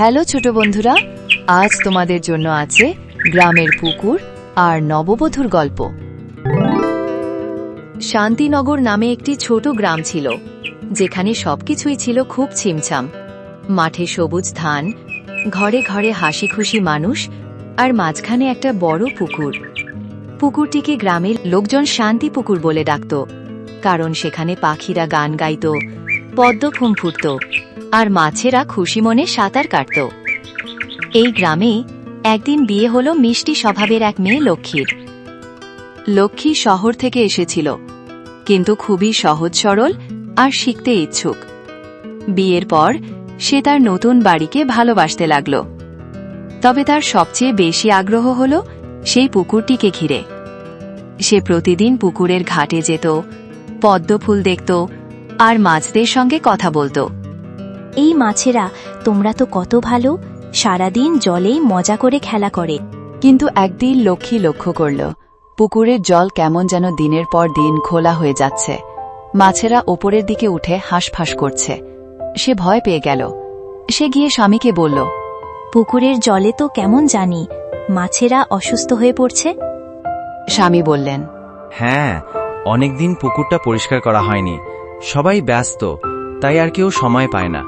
Hello ছোট বন্ধুরা, আজ তোমাদের জন্য আছে গ্রামের পুকুর আর নববধূর গল্প। শান্তিনগর নামে একটি ছোট গ্রাম ছিল, যেখানে সবকিছুই ছিল খুব ছিমছাম। মাঠে সবুজ ধান, ঘরে ঘরে হাসি খুশি মানুষ আর মাঝখানে একটা বড় পুকুর। পুকুরটিকে গ্রামের লোকজন শান্তি পুকুর বলে ডাকত, কারণ সেখানে পাখিরা গান গাইত পদ্ম ফুম ফুটত। আর মাছেরা খুশি মনে সাঁতার কাটত। এই গ্রামে একদিন বিয়ে হলো মিষ্টি স্বভাবের এক মেয়ে লক্ষ্মীর। লক্ষ্মী শহর থেকে এসেছিল, কিন্তু খুবই সহজ সরল আর শিখতে ইচ্ছুক। বিয়ের পর সে তার নতুন বাড়িকে ভালোবাসতে লাগল। তবে তার সবচেয়ে বেশি আগ্রহ হল সেই পুকুরটিকে ঘিরে। সে প্রতিদিন পুকুরের ঘাটে যেত, পদ্ম ফুল দেখত আর মাছদের সঙ্গে কথা বলতো। এই মাছেরা তোমরা তো কত ভালো সারাদিন জলেই মজা করে খেলা করে। কিন্তু একদিন লক্ষ্মী লক্ষ্য করল পুকুরের জল কেমন যেন দিনের পর দিন খোলা হয়ে যাচ্ছে। মাছেরা ওপরের দিকে উঠে হাঁসফাঁস করছে। সে ভয় পেয়ে গেল। সে গিয়ে স্বামীকে বলল পুকুরের জলে তো কেমন জানি মাছেরা অসুস্থ হয়ে পড়ছে। স্বামী বললেন হ্যাঁ অনেকদিন পুকুরটা পরিষ্কার করা হয়নি। সবাই ব্যস্ত তাই আর কেউ সময় পায় না।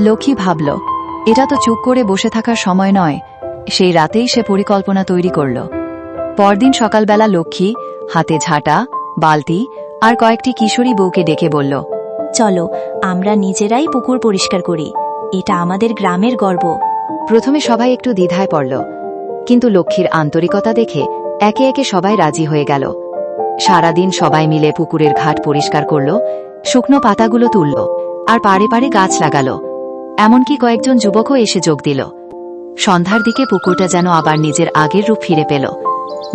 লক্ষ্মী ভাবল এটা তো চুপ করে বসে থাকার সময় নয় সেই রাতেই সে পরিকল্পনা তৈরি করল। পরদিন সকালবেলা লক্ষ্মী হাতে ঝাঁটা বালতি আর কয়েকটি কিশোরী বউকে ডেকে বলল চলো আমরা নিজেরাই পুকুর পরিষ্কার করি এটা আমাদের গ্রামের গর্ব। প্রথমে সবাই একটু দ্বিধায় পড়ল কিন্তু লক্ষ্মীর আন্তরিকতা দেখে একে একে সবাই রাজি হয়ে গেল। সারাদিন সবাই মিলে পুকুরের ঘাট পরিষ্কার করল শুকনো পাতাগুলো তুলল আর পারে পাড়ে গাছ লাগালো এমনকি কয়েকজন যুবকও এসে যোগ দিল। সন্ধ্যার দিকে পুকুরটা যেন আবার নিজের আগের রূপ ফিরে পেল।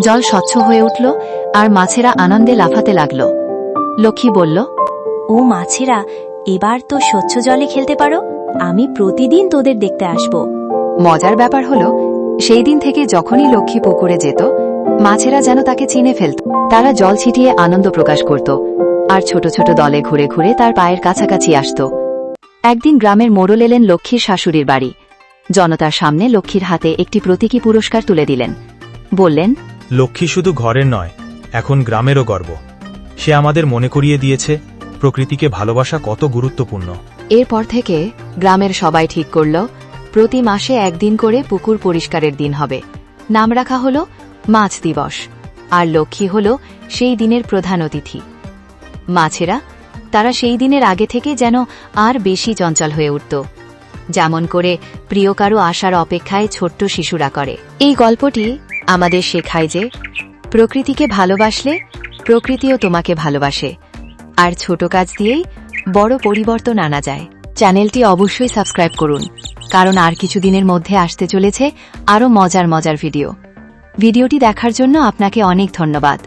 জল স্বচ্ছ হয়ে উঠল আর মাছেরা আনন্দে লাফাতে লাগল। লক্ষ্মী বলল ও মাছেরা এবার তো স্বচ্ছ জলে খেলতে পারো। আমি প্রতিদিন তোদের দেখতে আসব। মজার ব্যাপার হলো সেই দিন থেকে যখনই লক্ষ্মী পুকুরে যেত মাছেরা যেন তাকে চিনে ফেলত। তারা জল ছিটিয়ে আনন্দ প্রকাশ করত আর ছোট ছোট দলে ঘুরে ঘুরে তার পায়ের কাছাকাছি আসত। একদিন গ্রামের মোড়ল এলেন লক্ষ্মীর শাশুড়ির বাড়ি। জনতার সামনে লক্ষ্মীর হাতে একটি প্রতীকী পুরস্কার তুলে দিলেন। বললেন লক্ষ্মী শুধু ঘরের নয় এখন গ্রামেরও গর্ব। সে আমাদের মনে করিয়ে দিয়েছে প্রকৃতিকে ভালোবাসা কত গুরুত্বপূর্ণ। এরপর থেকে গ্রামের সবাই ঠিক করল প্রতি মাসে একদিন করে পুকুর পরিষ্কারের দিন হবে। নাম রাখা হল মাছ দিবস আর লক্ষ্মী হল সেই দিনের প্রধান অতিথি। মাছেরা তারা সেই দিনের আগে থেকে যেন আর বেশি চঞ্চল হয়ে উঠত। যেমন করে প্রিয় কারও আসার অপেক্ষায় ছোট্ট শিশুরা করে। এই গল্পটি আমাদের শেখায় যে প্রকৃতিকে ভালোবাসলে প্রকৃতিও তোমাকে ভালোবাসে, আর ছোট কাজ দিয়েই বড় পরিবর্তন আনা যায়। চ্যানেলটি অবশ্যই সাবস্ক্রাইব করুন, কারণ আর কিছুদিনের মধ্যে আসতে চলেছে আরও মজার মজার ভিডিও। ভিডিওটি দেখার জন্য আপনাকে অনেক ধন্যবাদ।